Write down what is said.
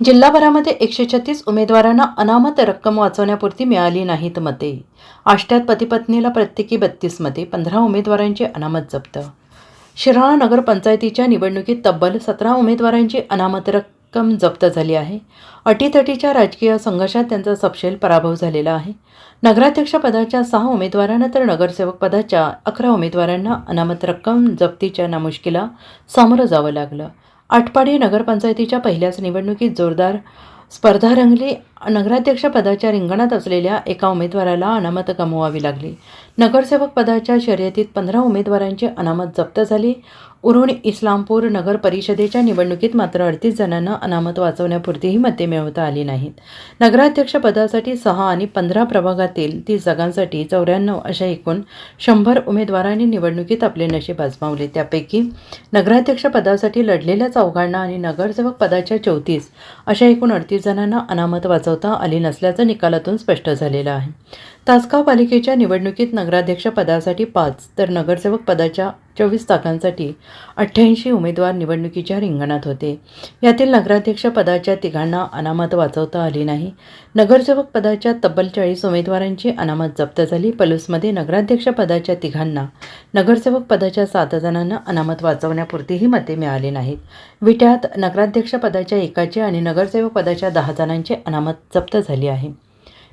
जिल्हाभरामध्ये एकशे छत्तीस उमेदवारांना अनामत रक्कम वाचवण्यापुरती मिळाली नाहीत मते. आष्ट्यात पतीपत्नीला प्रत्येकी बत्तीस मते पंधरा उमेदवारांची अनामत जप्त. शिराळा नगरपंचायतीच्या निवडणुकीत तब्बल सतरा उमेदवारांची अनामत रक्कम जप्त झाली आहे. अटीतटीच्या राजकीय संघर्षात त्यांचा सपशेल पराभव झालेला आहे. नगराध्यक्षपदाच्या सहा उमेदवारांना तर नगरसेवक पदाच्या अकरा उमेदवारांना अनामत रक्कम जप्तीच्या नामुष्कीला सामोरं जावं लागलं. आटपाडी नगरपंचायतीच्या पहिल्याच निवडणुकीत जोरदार स्पर्धा रंगली. नगराध्यक्ष पदाच्या रिंगणात असलेल्या एका उमेदवाराला अनामत गमवावी लागली. नगरसेवक पदाच्या शर्यतीत पंधरा उमेदवारांची अनामत जप्त झाली. उरुण इस्लामपूर नगर परिषदेच्या निवडणुकीत मात्र अडतीस जणांना अनामत वाचवण्यापुरतीही मते मिळवता आली नाहीत. नगराध्यक्ष पदासाठी सहा आणि पंधरा प्रभागातील तीस जागांसाठी चौऱ्याण्णव अशा एकूण शंभर उमेदवारांनी निवडणुकीत आपले नशीब आजमावले. त्यापैकी नगराध्यक्ष पदासाठी लढलेल्या चौघांना आणि नगरसेवक पदाच्या चौतीस अशा एकूण अडतीस जणांना अनामत वाचवता आली नसल्याचं निकालातून स्पष्ट झालेलं आहे. तासगाव पालिकेच्या निवडणुकीत नगराध्यक्ष पदासाठी पाच तर नगरसेवक पदाच्या चोवीस जागांसाठी अठ्ठ्याऐंशी उमेदवार निवडणुकीच्या रिंगणात होते. यातील नगराध्यक्ष पदाच्या तिघांना अनामत वाचवता आली नाही. नगरसेवक पदाच्या तब्बल चाळीस उमेदवारांची अनामत जप्त झाली. पलूसमध्ये नगराध्यक्ष पदाच्या तिघांना नगरसेवक पदाच्या सात जणांना अनामत वाचवण्यापुरतीही मते मिळाली नाहीत. विट्यात नगराध्यक्ष पदाच्या एकाचे आणि नगरसेवक पदाच्या दहा जणांची अनामत जप्त झाली आहे.